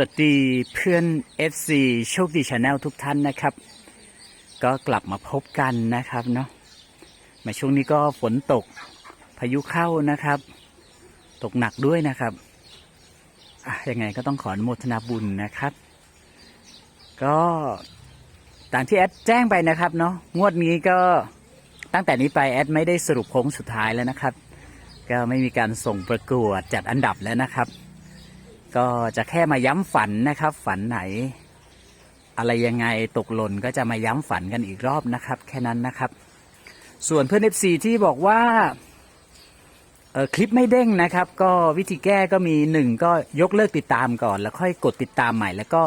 วัสดีเพื่อน FC โชคดีชาแนลทุกท่านนะครับ ก็กลับมาพบกันนะครับเนาะมาช่วงนี้ก็ฝนตกพายุเข้านะครับ ตกหนักด้วยนะครับอะยังไงก็ต้องขออนุโมทนาบุญนะครับ ก็ตามที่แอดแจ้งไปนะครับเนาะงวดนี้ก็ตั้งแต่นี้ไปแอดไม่ได้สรุปโค้งสุดท้ายแล้วนะครับ ก็ไม่มีการส่งประกวดจัดอันดับแล้วนะครับ ก็จะแค่มาย้ำฝันนะครับ ฝันไหน อะไรยังไงตกหล่นก็จะมาย้ำฝันกันอีกรอบนะครับ แค่นั้นนะครับ ส่วนเพื่อน FC ที่บอกว่าคลิปไม่เด้งนะครับ ก็วิธีแก้ก็มีหนึ่งก็ยกเลิกติดตามก่อน แล้วค่อยกดติดตามใหม่ แล้วก็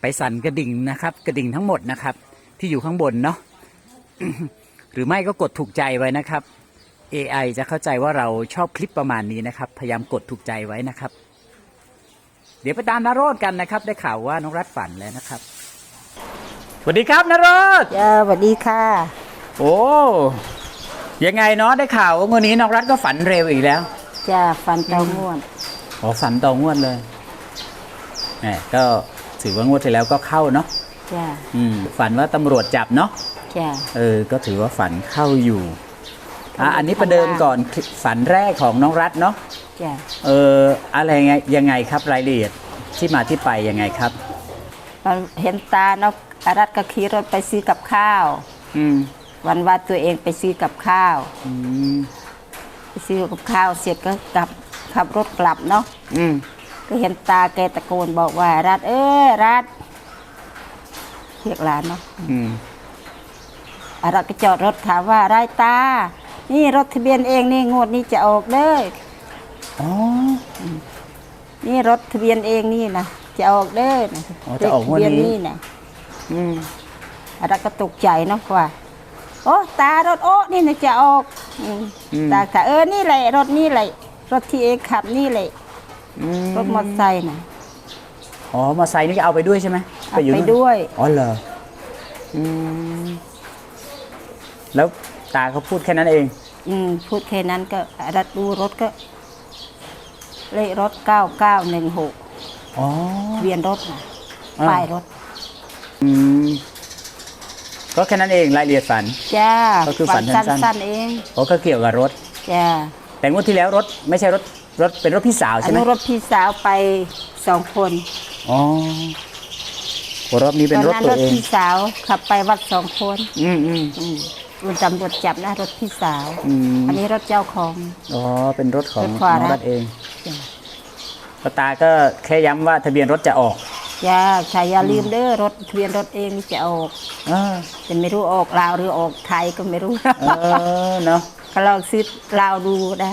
ไปสั่นกระดิ่งนะครับ กระดิ่งทั้งหมดนะครับ ที่อยู่ข้างบนเนาะหรือไม่ก็กดถูกใจไว้นะครับ AI จะเข้าใจว่าเราชอบคลิปประมาณนี้นะครับ พยายามกดถูกใจไว้นะครับ เดี๋ยวไปตามนโรดกันนะครับ ได้ข่าวว่าน้องรัฐฝันแล้วนะครับสวัสดีครับนโรดจ้าสวัสดีค่ะ โอ้ยังไงเนาะได้ข่าวว่างวดนี้น้องรัฐก็ฝันเร็วอีกแล้วจ้าฟันเตาง่วนอ๋อฝันต่องวดเลยแหมก็ถือว่างวดที่แล้วก็เข้าเนาะจ้าอืมฝันว่าตำรวจจับเนาะจ้าเออ ก็ถือว่าฝันเข้าอยู่อะอันนี้ประเดิมก่อนฝันแรกของน้องรัฐเนาะ จ้าเอออะไรไงยังไงครับรายละเอียดที่มาที่ไปยังไงครับ เราเห็นตาเนาะอารัตก็ขี่รถไปซื้อกับข้าว อืมวันว่าตัวเองไปซื้อกับข้าวอืมไปซื้อกับข้าวเสร็จก็กลับขับรถกลับเนาะอืมก็เห็นตาแกตะโกนบอกว่ารัดเอ้ยรัดเรียกหลานเนาะอืมอารัตก็จอดรถถามว่าไรตา นี่รถทะเบียนเองนี่งวดนี้จะออกเลย อ๋อนี่รถทะเบียนเองนี่นะจะออกเด้อนะอ๋อจะออกงวดนี้เลขทะเบียนี่นะอืมอารักก็ตกใจเนาะว่าโอ้ตารถโอ้นี่นะจะออกอืมตาค่ะเออนี่แหละรถนี่แหละรถที่เองขับนี่แหละอืมรถมอเตอร์ไซค์นะอ๋อมอเตอร์ไซค์นี่ก็เอาไปด้วยใช่ไหมเอาอยู่ไปนู่นด้วย อ๋อเหรออืมแล้วตาเขาพูดแค่นั้นเอง อืมพูดแค่นั้นก็อารักดูรถก็ เลขรถเก้าเก้าหนึ่งหกอ๋อเวียนรถนะอ่า ป้ายรถ อืมก็แค่นั้นเองรายละเอียดฝัน จ้าก็คือฝันสั้นๆ สั้นๆเองโอ้ก็เกี่ยวกับรถ จ้าแต่งวดที่แล้วรถไม่ใช่รถรถเป็นรถพี่สาวอัใช่นไหมนี้รถพี่สาวไปสองคนอ๋อโอ้รอบนี้เป็นรถตอนตัวนั้นรถเอง พี่สาวขับไปวัดสองคน อืมอืมอืม มันตำรวจจับนะรถพี่สาว อืมอันนี้รถเจ้าของ อ๋อเป็นรถของรถขวาน้องนะ รัฐเองจ้ะป้าตาก็แค่ย้ำว่าทะเบียนรถจะออกอย่าใช่อย่าลืมเด้อรถทะเบียนรถเองนี่จะออก เออแต่ไม่รู้ออกลาวหรือออกไทยก็ไม่รู้เออเนาะก็ลองซื้อลาวดูได้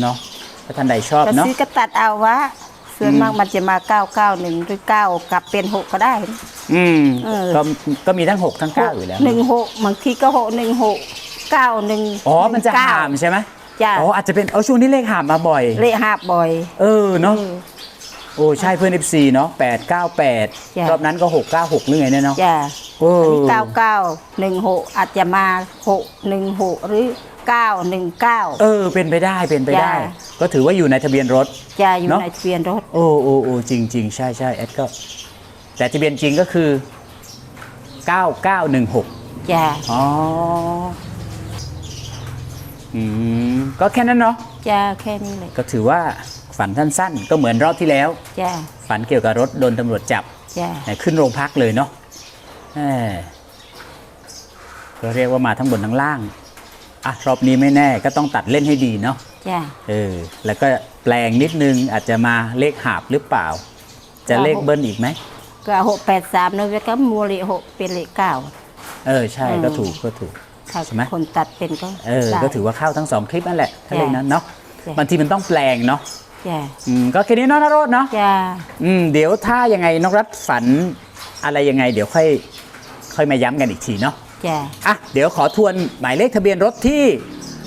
เนาะถ้าท่านใดชอบก็เนาะซื้อก็ตัดเอาวะ ส่วนมากมันจะมา991หรือ9กลับเป็น6ก็ได้ อืมเออ ก็ก็มีทั้งหกทั้งเก้าอยู่แล้วหนึ่งหกบางทีก็หกหนึ่งหกเก้าหนึ่งอ๋อมันจะเก้หามใช่ไหมจ้ะอ๋ออาจจะเป็นเอาช่วงนี้เลขหามมาบ่อย เลขหาบบ่อย เออเนาะอืม โอ้ใช่เพื่อน FC เนาะแปดเก้าแปดจ้ะรอบนั้นก็หกเก้าหกหรือไงเนี่ยเนาะจ้ะโอ้อันนี้เก้าเก้าหนึ่งหกอาจจะมาหกหนึ่งหกหรือเก้าหนึ่งเก้า เออเป็นไปได้เป็นไปได้ จ้ะก็ถือว่าอยู่ในทะเบียนรถ จะอยู่เนอะ ในทะเบียนรถโอ้โอ้โอ้จริงจริงใช่ใช่แอดก็ แต่ทะเบียนจริงก็คือ 9916 จ้ะอ๋อ อืม ก็แค่นั้นเนาะจ้ะแค่นี้เลยก็ถือว่า ฝันสั้นๆ ก็เหมือนรอบที่แล้ว จ้ะฝันเกี่ยวกับรถโดนตำรวจจับจ้ะไหนขึ้นโรงพักเลยเนาะแหมก็เรียกว่ามาทั้งบนทั้งล่างอะรอบนี้ไม่แน่ก็ต้องตัดเล่นให้ดีเนาะ จ้ะเออ แล้วก็แปลงนิดนึงอาจจะมาเลขหาบหรือเปล่า จะเลขเบิ้ลอีกไหม ก็หกแปดสามนะเว้ยก็มูลเลขหกเป็นเลขเก้า เออ ใช่อืมก็ถูกก็ถูก ถ้าใช่ไหม คนตัดเป็นก็เออ ได้ ก็ถือว่าเข้าทั้งสองคลิปนั่นแหละถ้าจ้ะเลขนั้นเนาะ จ้ะ บางทีมันต้องแปลงเนาะ จ้ะอืมก็แค่นี้เนาะนโรดเนาะจ้ะอืมเดี๋ยวถ้ายังไงน้องรัฐฝันอะไรยังไง เดี๋ยวค่อยค่อยมาย้ำกันอีกทีเนาะจ้ะอะเดี๋ยวขอทวนหมายเลขทะเบียนรถที่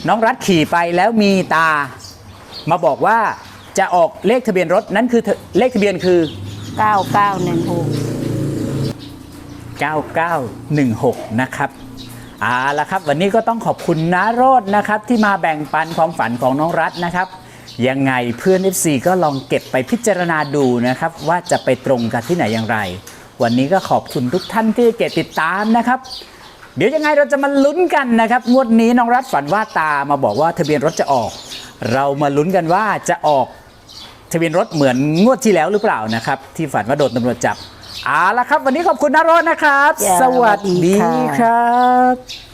น้องรัฐขี่ไปแล้วมีตา มาบอกว่าจะออกเลขทะเบียนรถนั้นคือเธอเลขทะเบียนคือ เก้าเก้าหนึ่งหก9916 นะครับเอาละครับ วันนี้ก็ต้องขอบคุณนาโรดนะครับ ที่มาแบ่งปันความฝันของน้องรัฐนะครับ ยังไงเพื่อน FC ก็ลองเก็บไปพิจารณาดูนะครับ ว่าจะไปตรงกันที่ไหนอย่างไร วันนี้ก็ขอบคุณทุกท่านที่เกตติดตามนะครับ เดี๋ยวยังไงเราจะมาลุ้นกันนะครับ งวดนี้น้องรัฐฝันว่าตามาบอกว่าทะเบียนรถจะออก เรามาลุ้นกันว่าจะออกทะเบียนรถเหมือนงวดที่แล้วหรือเปล่านะครับ ที่ฝันว่าโดนตำรวจจับเอาละครับ วันนี้ขอบคุณนารถนะครับจ้าสวัสสวัสดีดีค่ะครับ